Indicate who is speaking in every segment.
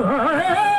Speaker 1: হয়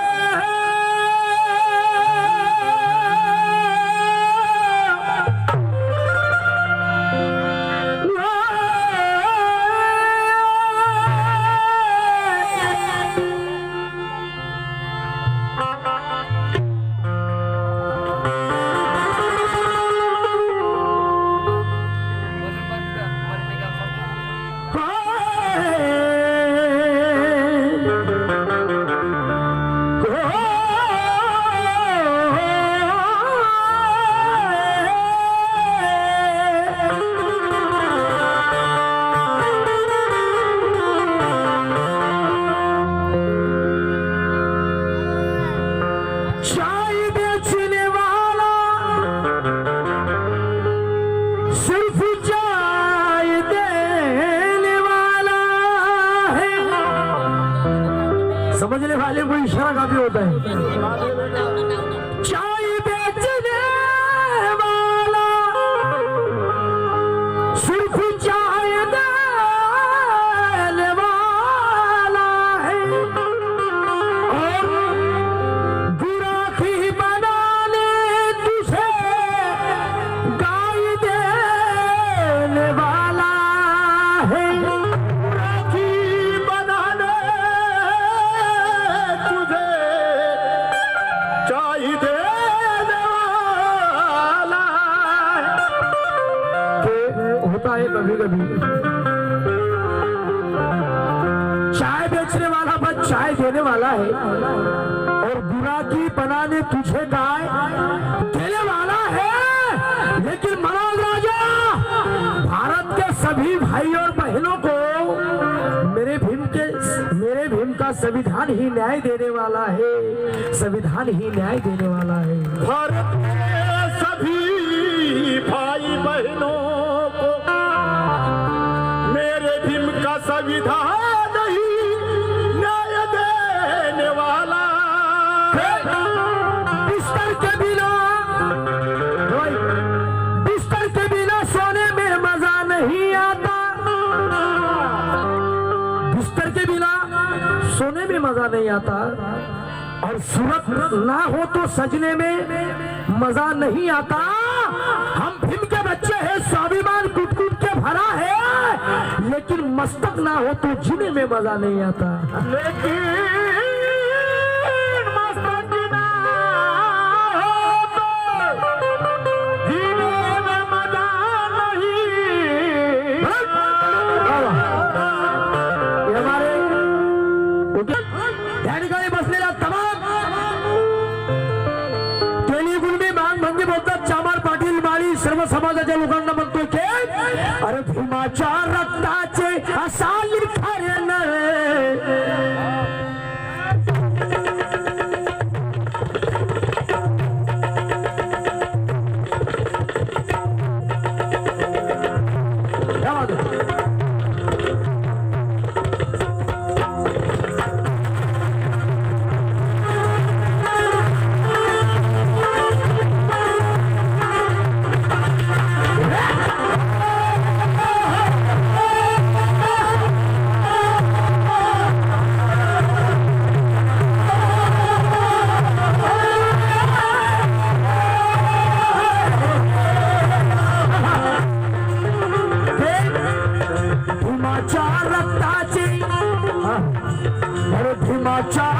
Speaker 1: समझने वाले को इशारा काफी होता है कभी कभी चाय बेचने वाला बस चाय देने वाला है। और बुरा की बनाने तुझे गाय देने वाला है। लेकिन मनोज राजा, भारत के सभी भाई और बहनों को मेरे भीम के, मेरे भीम का संविधान ही न्याय देने वाला है। संविधान ही न्याय देने वाला है।
Speaker 2: भारत के सभी भाई बहनों
Speaker 1: बिस्तर के बिना सोने में मज़ा नहीं आता। बिस्तर के बिना सोने में मज़ा नहीं आता और सूरत ना हो तो सजने में मज़ा नहीं आता। हम फ़िल्म के बच्चे हैं, स्वाभिमान कूट कूट के भरा है। लेकिन मस्तक ना हो तो जीने में मजा नहीं आता।
Speaker 2: लेकिन मस्तक
Speaker 1: अरे रक्ताचे असा भीमाच्या रक्ताचे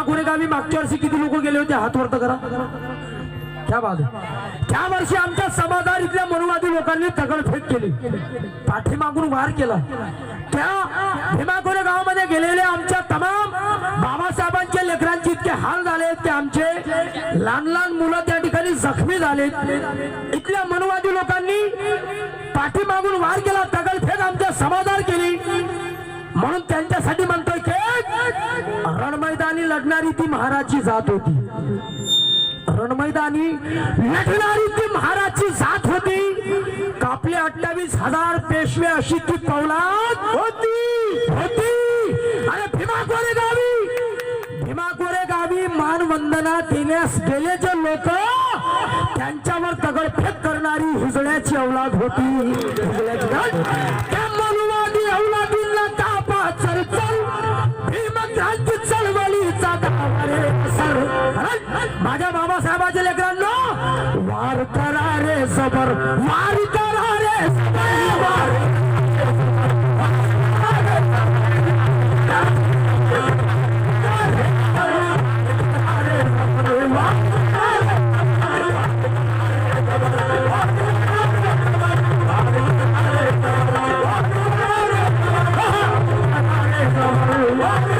Speaker 1: त्या मनुवादी औलादींना तुटी मागच्या वर्षी किती लोक गेले होते? हात वर्त करा. त्या बाजू त्या वर्षी आमच्या समाजात इथल्या मनुवादी लोकांनी दगडफेक केली. पाठीमागून वार केला. त्या भीमाखोरे गावामध्ये गेलेले आमच्या तमाम बाबासाहेबांच्या लेकरांचे इतके हाल झाले ते आमचे लहान लहान मुलं त्या ठिकाणी जखमी झाले इथल्या मनुवादी लोकांनी पाठीमागून वार केला दगडफेक आमच्या समाजात केली. म्हणून त्यांच्यासाठी म्हणतात लढणारी ती महाराजची जात होती. रणमैदानी लढणारी ती महाराजची जात होती. कापले अठ्ठावीस हजार पेशवे अशी ती पौलाद होती. होती. आणि भीमाकोरे गावी भीमाकोरे गावी मानवंदना देण्यास गेले जे लोक त्यांच्यावर दगडफेक करणारी हिजड्याची औलाद होती. हिजड्याची करा रे जबर वार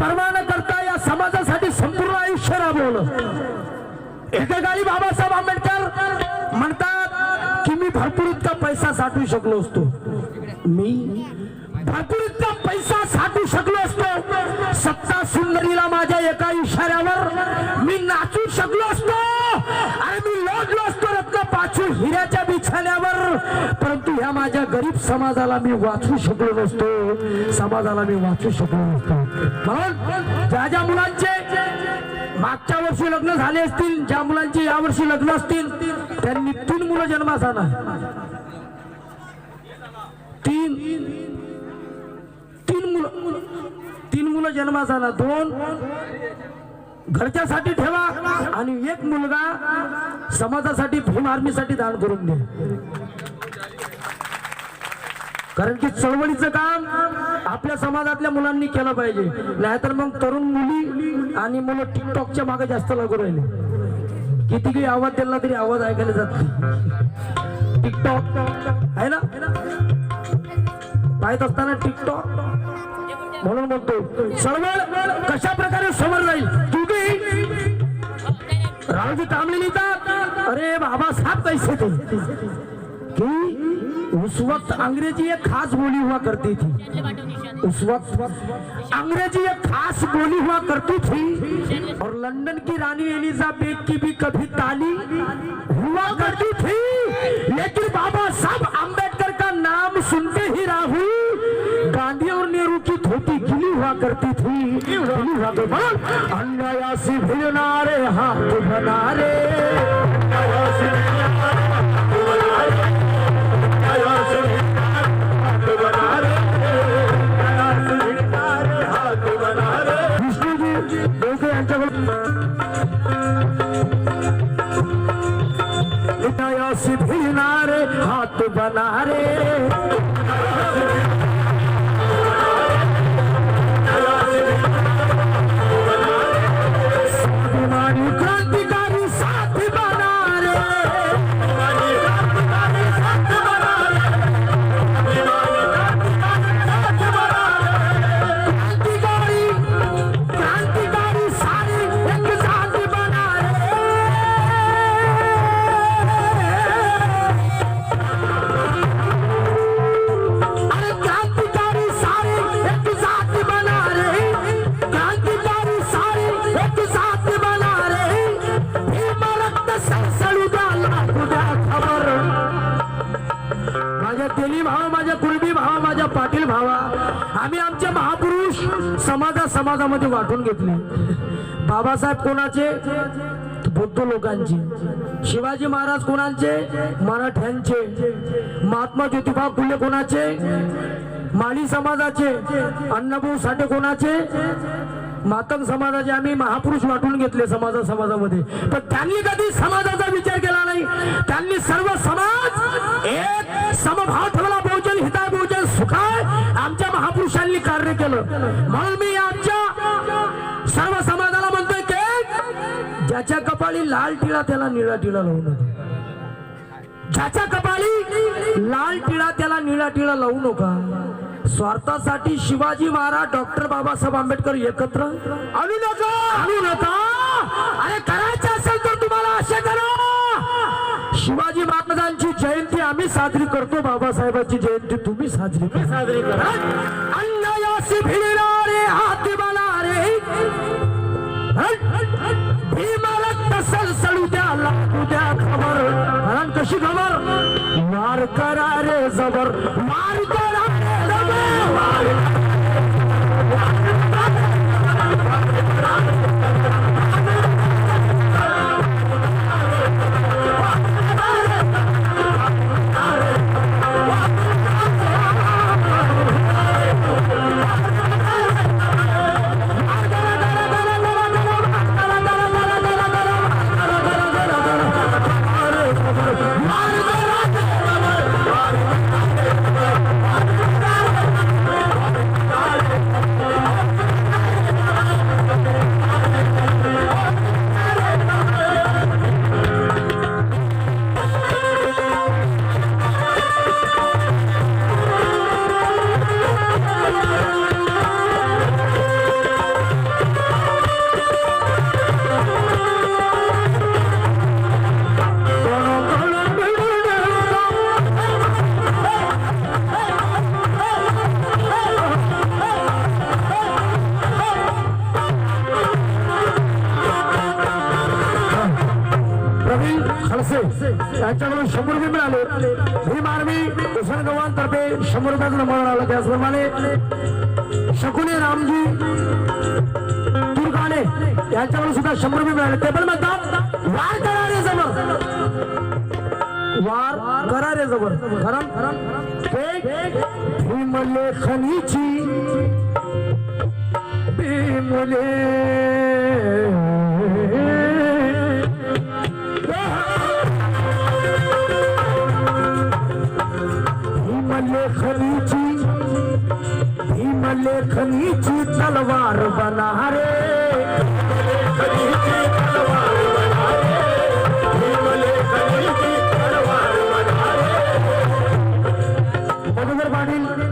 Speaker 1: पर्वा न करता या समाजासाठी संपूर्ण आयुष्य राबवलं. एकेकाळी बाबासाहेब आंबेडकर म्हणतात की मी भरपूर इतका पैसा साठवू शकलो असतो. मी भरपूर इतका पैसा साठवू शकलो असतो. सत्ता सुंदरीला माझ्या एका इशाऱ्यावर मी नाचू शकलो असतो. आणि मी लोटलो असतो रत्न पाचू हिऱ्याच्या या माझ्या गरीब समाजाला मी वाचू शकलो नसतो. समाजाला मी वाचू शकलो नसतो. म्हणून ज्या ज्या मुलांचे मागच्या वर्षी लग्न झाले असतील ज्या मुलांचे या वर्षी लग्न असतील त्यांनी तीन मुलं जन्मास आणा. तीन. तीन मुलं. तीन मुलं जन्मास आणा. दोन. घरच्यासाठी ठेवा आणि एक मुलगा समाजासाठी भीम आर्मीसाठी दान करून दे. कारण की चळवळीचं काम आपल्या समाजातल्या मुलांनी केलं पाहिजे. नाहीतर मग तरुण मुली आणि मुलं टिकटॉकच्या मागे जास्त लागू राहिले. किती काही आवाज दिला तरी आवाज ऐकायला जात नाही. टिकटॉक आहे ना? पाहत असताना टिकटॉक. म्हणून म्हणतो चळवळ कशा प्रकारे समोर जाईल? तुम्ही रावजी कामले लिहितात अरे बाबा साहब पैसे ते कि? उस वक्त अंग्रेज़ी एक खास बोली हुआ करती थी। उस वक्त अंग्रेज़ी एक खास बोली हुआ करती थी। और लंदन की रानी एलिजाबेथ की भी कभी ताली हुआ करती थी। लेकिन बाबा साहब अंबेडकर का नाम सुनते ही राहुल गांधी और नेहरू की धोती गिली हुआ करती थी। गिली हुआ भिड़नारे हाथ बनारे विष्णूजी समाजामध्ये वाटून घेतली बाबासाहेब कोणाचे? बुद्ध लोकांचे. शिवाजी महाराज कोणाचे? मराठ्यांचे. महात्मा ज्योतिबा फुले कोणाचे? माळी समाजाचे. अण्णाभाऊ साठे कोणाचे? मातंग समाजाचे. आम्ही महापुरुष वाटून घेतले समाजा समाजामध्ये. पण त्यांनी कधी समाजाचा विचार केला नाही. त्यांनी सर्व समाज एक समभाव ठेवला. बहुजन हिताय बहुजन सुखाय. आमच्या महापुरुषांनी कार्य केलं. म्हणून मी या कपाळी लाल टिळा त्याला निळा टिळा लावू नका. ज्याच्या कपाळी लाल टिळा त्याला निळा टिळा लावू नका. स्वार्थासाठी शिवाजी महाराज डॉक्टर बाबासाहेब आंबेडकर एकत्र. आणू नका! आणू नका! अरे करायचं असेल तर तुम्हाला असे करा! शिवाजी महाराजांची जयंती आम्ही साजरी करतो बाबासाहेबांची जयंती तुम्ही साजरी साजरी करा. अन्यायासी भिडणारे हात बनारे भीम रक्त सळसळू द्या लागू द्या खबर कशी खबर? मार करा रे जबर. मार यांच्याकडून शंभर रुपये मिळाले भीम आर्मी हुसेन गव्हाण तर्फे शंभर रुपयाचं नंबर आला त्याचप्रमाणे शकुने रामजी तुरकाणे यांच्याकडून सुद्धा शंभर रुपये मिळाले ते पण म्हणतात वार करा रे जबर वार करा रे जबर खरं भीमलेखनीची भीमले भीमलेखनीची भीमलेखनीची तलवार बना रे. मनोहर पाटील